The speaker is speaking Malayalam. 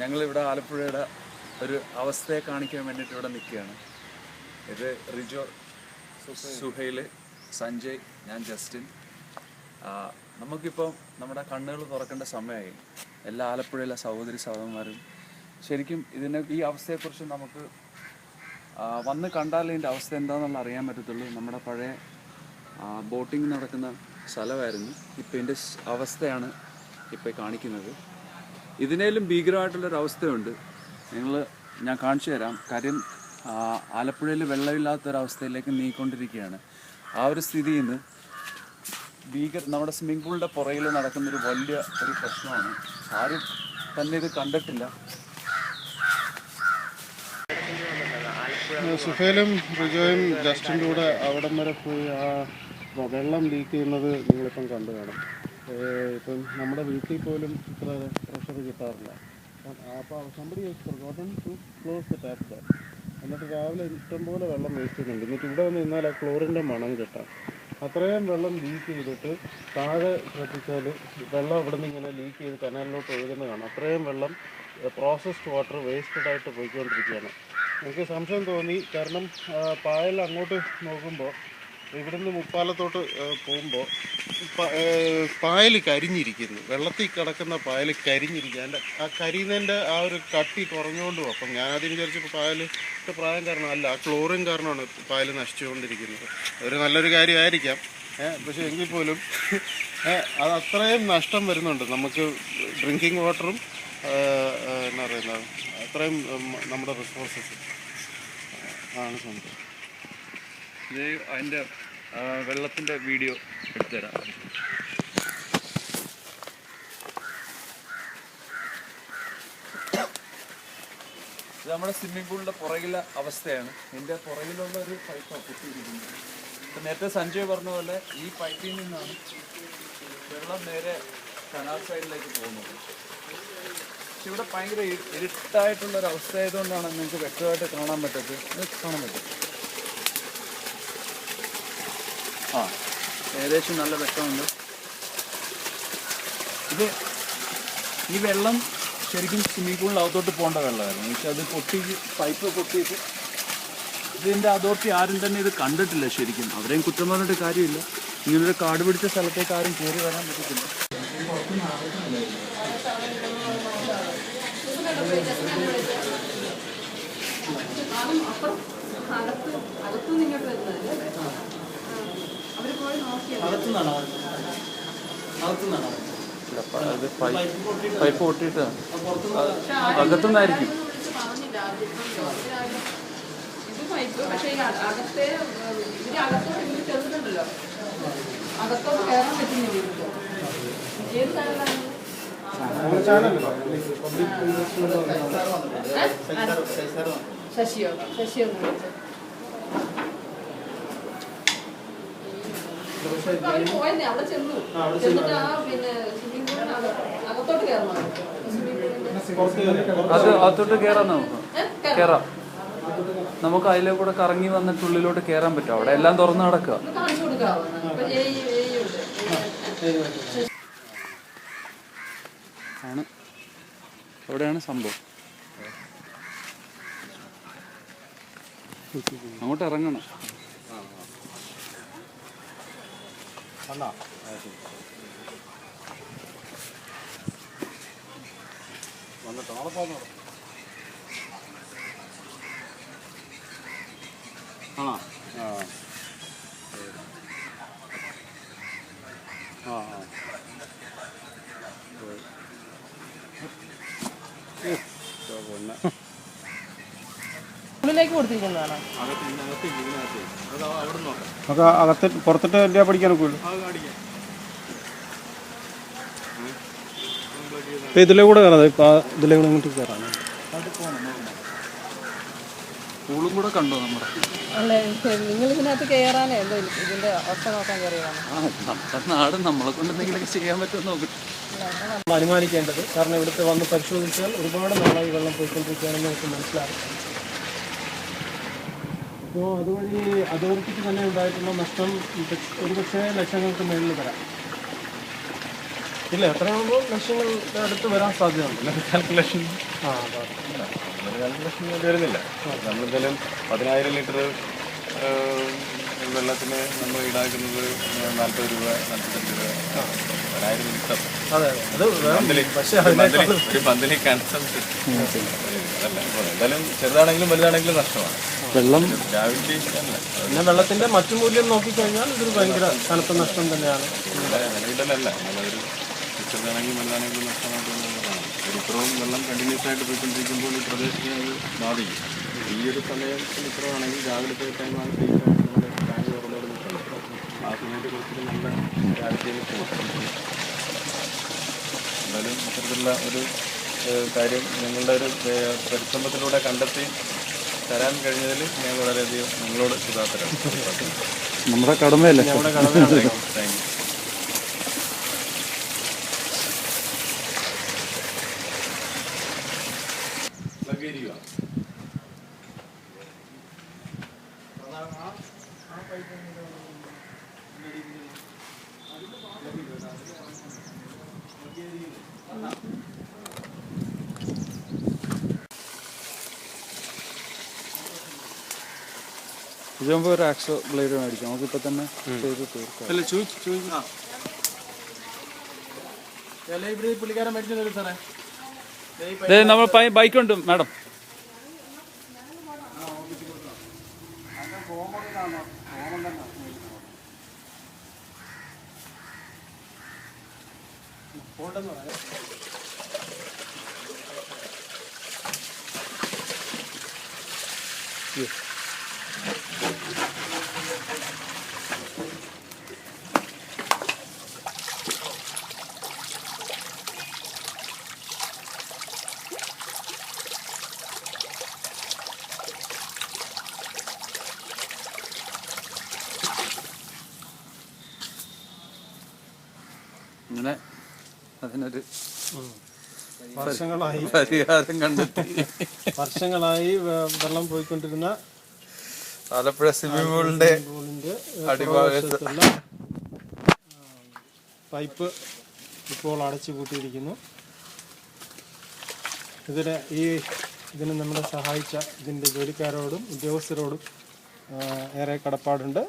ഞങ്ങളിവിടെ ആലപ്പുഴയുടെ ഒരു അവസ്ഥയെ കാണിക്കാൻ വേണ്ടിയിട്ട് ഇവിടെ നിൽക്കുകയാണ്. ഇത് റിജോ സുഹൈൽ സഞ്ജയ് ഞാൻ ജസ്റ്റിൻ. നമുക്കിപ്പം നമ്മുടെ കണ്ണുകൾ തുറക്കേണ്ട സമയമായി. എല്ലാ ആലപ്പുഴയിലെ സഹോദരി സഹോദരന്മാരും ശരിക്കും ഇതിനെ ഈ അവസ്ഥയെക്കുറിച്ച് നമുക്ക് വന്ന് കണ്ടാലേ ഇതിന്റെ അവസ്ഥ എന്താണെന്നുള്ള അറിയാൻ പറ്റത്തുള്ളൂ. നമ്മുടെ പഴയ ബോട്ടിംഗ് നടക്കുന്ന സ്ഥലമായിരുന്നു. ഇപ്പം ഇതിന്റെ അവസ്ഥയാണ് ഇപ്പോൾ കാണിക്കുന്നത്. ഇതിനേലും ഭീകരമായിട്ടുള്ളൊരു അവസ്ഥയുണ്ട് നിങ്ങൾ ഞാൻ കാണിച്ചു തരാം. കാര്യം ആലപ്പുഴയിൽ വെള്ളമില്ലാത്തൊരവസ്ഥയിലേക്ക് നീങ്ങിക്കൊണ്ടിരിക്കുകയാണ്. ആ ഒരു സ്ഥിതിയിൽ നിന്ന് ഭീകര നമ്മുടെ സ്വിമ്മിംഗ് പൂളിന്റെ പുറകിൽ നടക്കുന്നൊരു വലിയ ഒരു പ്രശ്നമാണ്. ആരും തന്നെ ഇത് കണ്ടിട്ടില്ല. സുഫേലും റിജോയും ജസ്റ്റിന്റെ കൂടെ അവിടം വരെ പോയി ആ വെള്ളം ലീക്ക് ചെയ്യുന്നത് നിങ്ങളിപ്പം കണ്ടു കാണും. ഇപ്പം നമ്മുടെ വീട്ടിൽ പോലും ഇത്ര പ്രഷർ കിട്ടാറില്ല. അപ്പോൾ somebody forgotten to close the tap എന്നിട്ട് രാവിലെ ഇഷ്ടംപോലെ വെള്ളം വേസ്റ്റ് ചെയ്യുന്നുണ്ട്. എന്നിട്ട് ഇവിടെ വന്ന് നിന്നാൽ ആ ക്ലോറിന്റെ മണം കിട്ടാം. അത്രയും വെള്ളം ലീക്ക് ചെയ്തിട്ട് താഴെ ശ്രദ്ധിച്ചാൽ വെള്ളം ഇവിടെ നിന്ന് ഇങ്ങനെ ലീക്ക് ചെയ്ത് കനാലിലോട്ട് ഒഴുകുന്ന കാണാം. അത്രയും വെള്ളം പ്രോസസ്ഡ് വാട്ടർ വേസ്റ്റഡ് ആയിട്ട് പോയിക്കൊണ്ടിരിക്കുകയാണ്. എനിക്ക് സംശയം തോന്നി. കാരണം പായൽ അങ്ങോട്ട് നോക്കുമ്പോൾ ഇവിടുന്ന് മുപ്പാലത്തോട്ട് പോകുമ്പോൾ പായൽ കരിഞ്ഞിരിക്കുന്നു. വെള്ളത്തിൽ കിടക്കുന്ന പായൽ കരിഞ്ഞിരിക്കുക അതിന്റെ ആ കരിയുന്നതിന്റെ ആ ഒരു കട്ടി കുറഞ്ഞുകൊണ്ട് പോകും അപ്പം ഞാനതിന് വിചാരിച്ചപ്പോൾ പായൽ പ്രായം കാരണം അല്ല ആ ക്ലോറിൻ കാരണമാണ് പായൽ നശിച്ചുകൊണ്ടിരിക്കുന്നത്. ഒരു നല്ലൊരു കാര്യമായിരിക്കാം. പക്ഷേ എങ്കിൽ പോലും അത് അത്രയും നഷ്ടം വരുന്നുണ്ട്. നമുക്ക് ഡ്രിങ്കിങ് വാട്ടറും എന്നാ പറയുന്നത് അത്രയും നമ്മുടെ റിസോഴ്സസ് ആണ് സംഭവം. അതിന്റെ വെള്ളത്തിന്റെ വീഡിയോ എടുത്തുതരാം. ഇത് നമ്മുടെ സ്വിമ്മിംഗ് പൂളിന്റെ പുറകിലെ അവസ്ഥയാണ്. ഇതിന്റെ പുറകിലുള്ള ഒരു പൈപ്പാണ് കുത്തിയിരിക്കുന്നത് ഇപ്പം നേരത്തെ സഞ്ജയ് പറഞ്ഞ പോലെ ഈ പൈപ്പിൽ നിന്നാണ് വെള്ളം നേരെ കനാൽ സൈഡിലേക്ക് പോകുന്നത്. പക്ഷെ ഇവിടെ ഭയങ്കര ഇരുട്ടായിട്ടുള്ളൊരു അവസ്ഥ ആയതുകൊണ്ടാണ് നിങ്ങൾക്ക് വ്യക്തമായിട്ട് കാണാൻ പറ്റത്ത് ഇത് കാണാൻ പറ്റും. ആ ഏകദേശം നല്ല വെട്ടമുണ്ട്. ഇത് ഈ വെള്ളം ശരിക്കും സ്വിമ്മിംഗ് പൂളിൽ അകത്തോട്ട് പോകേണ്ട വെള്ളമായിരുന്നു. പക്ഷെ അത് പൊട്ടി പൈപ്പ് പൊട്ടിയിട്ട് ഇതിന്റെ അതോറിറ്റി ആരും തന്നെ ഇത് കണ്ടിട്ടില്ല ശരിക്കും. അവരെയും കുറ്റം പറഞ്ഞിട്ട് കാര്യമില്ല. ഇങ്ങനൊരു കാട് പിടിച്ച സ്ഥലത്തേക്ക് ആരും കയറി വരാൻ പറ്റത്തില്ല. ഇല്ല, പ- അത് പൈപ്പ് പൈപ്പ് പൊട്ടിയിട്ട് അകത്തുനിന്നായിരിക്കും ഇത് പൈപ്പ് പക്ഷേ ഈ അക- അകത്തെ ഇതിന് അകത്തോട്ട് ഇങ്ങനെ ചെറുതുണ്ടല്ലോ അകത്തോട്ട് ഇതിന്. ഏത് ചാനലാണ്? ശശിയോ? ശശിയോ എന്ന് വിളിച്ചത്. ഇപ്പൊ അവർ പോയെന്നേ അവിടെ ചെന്നു. ചെന്നിട്ട് ആ പിന്നെ സ്വിമ്മിംഗ് അകത്തോട്ട് കയറണം അത് അകത്തോട്ട് കയറാൻ നമുക്ക്. കയറാം. നമുക്ക് അതിലെ കൂടെ കറങ്ങി വന്നിട്ട് ഉള്ളിലോട്ട് കയറാൻ പറ്റും അവിടെ. എല്ലാം തുറന്ന് കിടക്കുക ആണ്. അവിടെയാണ് സംഭവം. അങ്ങോട്ട് ഇറങ്ങണം. വന്നിട്ട് നാളെ പോകുന്നു ആണോ ആ ശരി. ആ ആ ശരി. ഉഫ്, ഇതാ പൊന്നെ. ഉള്ളിലേക്ക് കൊടുത്തിരിക്കുന്നതാണോ. നമുക്ക് അകത്ത് പുറത്തിട്ട് വലിയ പഠിക്കാനൊക്കെ ഉള്ളു ഇതിലെ കൂടെ കയറാതെ ഇപ്പം ഇതിലെ കൂടെ ഇങ്ങോട്ട് കയറാം. പൂളും കൂടെ കണ്ടോ നമ്മുടെ? അല്ലേ നിങ്ങൾ ഇതിനകത്ത് കയറാനേ എന്തോ ഇതിന്റെ അവസ്ഥ നോക്കാൻ കയറിയതാണ്. ആ നമ്മുടെ നാട് നമ്മളെ കൊണ്ട് എന്തെങ്കിലുമൊക്കെ ചെയ്യാൻ പറ്റുമെന്ന് നോക്കും. നമ്മൾ അനുമാനിക്കേണ്ടത് കാരണം ഇവിടുത്തെ വന്ന് പരിശോധിച്ചാൽ ഒരുപാട് നാളായി വെള്ളം പോയിക്കൊണ്ടിരിക്കുകയാണെന്ന് നമുക്ക് മനസ്സിലാകും. അപ്പോൾ അതുവഴി അതോറിറ്റിക്ക് തന്നെ ഉണ്ടായിട്ടുള്ള നഷ്ടം ഒരുപക്ഷെ ലക്ഷങ്ങൾക്ക് മേളിൽ വരാം. ഇല്ല എത്രയാകുമ്പോൾ ലക്ഷങ്ങളുടെ അടുത്ത് വരാൻ സാധ്യതയുണ്ട് കാൽക്കുലേഷൻ ആ അതെ കാൽക്കുലേഷൻ വരുന്നില്ല. നമ്മളെന്തായാലും പതിനായിരം ലിറ്റർ വെള്ളത്തിന് നമ്മൾ ഈടാക്കുന്നത് നാൽപ്പത് രൂപ നാൽപ്പത്തഞ്ച് രൂപ. ഒരായിരം ലിറ്റർ. അതെ അത്. വേണം മന്ത്ലി പക്ഷേ ഒരു മന്ത്ലി കൺസംഷൻ അല്ല എന്തായാലും ചെറുതാണെങ്കിലും വലുതാണെങ്കിലും നഷ്ടമാണ്. വെള്ളം അല്ല പിന്നെ വെള്ളത്തിന്റെ മറ്റു മൂല്യം നോക്കിക്കഴിഞ്ഞാൽ ഇതൊരു ഭയങ്കര കനത്ത നഷ്ടം തന്നെയാണ്. ഇടലല്ല. നമ്മളൊരു ചെറുതാണെങ്കിലും വലുതാണെങ്കിലും നഷ്ടമായിട്ട് എന്നുള്ളതാണ് ഇത്രയും വെള്ളം കണ്ടിന്യൂസ് ആയിട്ട് പോയിക്കൊണ്ടിരിക്കുമ്പോൾ ഈ പ്രദേശത്തെ അത് ബാധിക്കും. ഈ ഒരു സമയത്തിൽ ഇത്രയാണെങ്കിൽ രാവിലത്തെ ടൈമാണ് എന്തായാലും ഇത്തരത്തിലുള്ള ഒരു കാര്യം നിങ്ങളുടെ ഒരു പരിശ്രമത്തിലൂടെ കണ്ടെത്തി തരാൻ കഴിഞ്ഞതിൽ ഞാൻ വളരെയധികം നിങ്ങളോട് കൃതാർത്ഥരാണ് നമ്മുടെ കടമയല്ലേ? നമ്മുടെ കടമയാണ്. താങ്ക് യു ഇതാകുമ്പോൾ ഒരു ആക്സോ ബ്ലേഡ് മേടിക്കാം. നമുക്കിപ്പോൾ തന്നെ ചെയ്ത് തീർക്കാം. നമ്മൾ ബൈക്കുണ്ട് മാഡം. ഇങ്ങനെ അതിനൊരു വർഷങ്ങളായി. പരിഹാരം കണ്ടെത്തി. വർഷങ്ങളായി വെള്ളം പോയിക്കൊണ്ടിരുന്ന ആലപ്പുഴ സ്വിമ്മിംഗ് പൂളിന്റെ പൂളിന്റെ അടിഭാഗത്ത് പുറകുവശത്തുള്ള, ആ, പൈപ്പ് ഇപ്പോൾ അടച്ചു പൂട്ടിയിരിക്കുന്നു. ഇതിന് ഈ ഇതിന് നമ്മളെ സഹായിച്ച ഇതിന്റെ ജോലിക്കാരോടും ഉദ്യോഗസ്ഥരോടും ഏറെ കടപ്പാടുണ്ട്.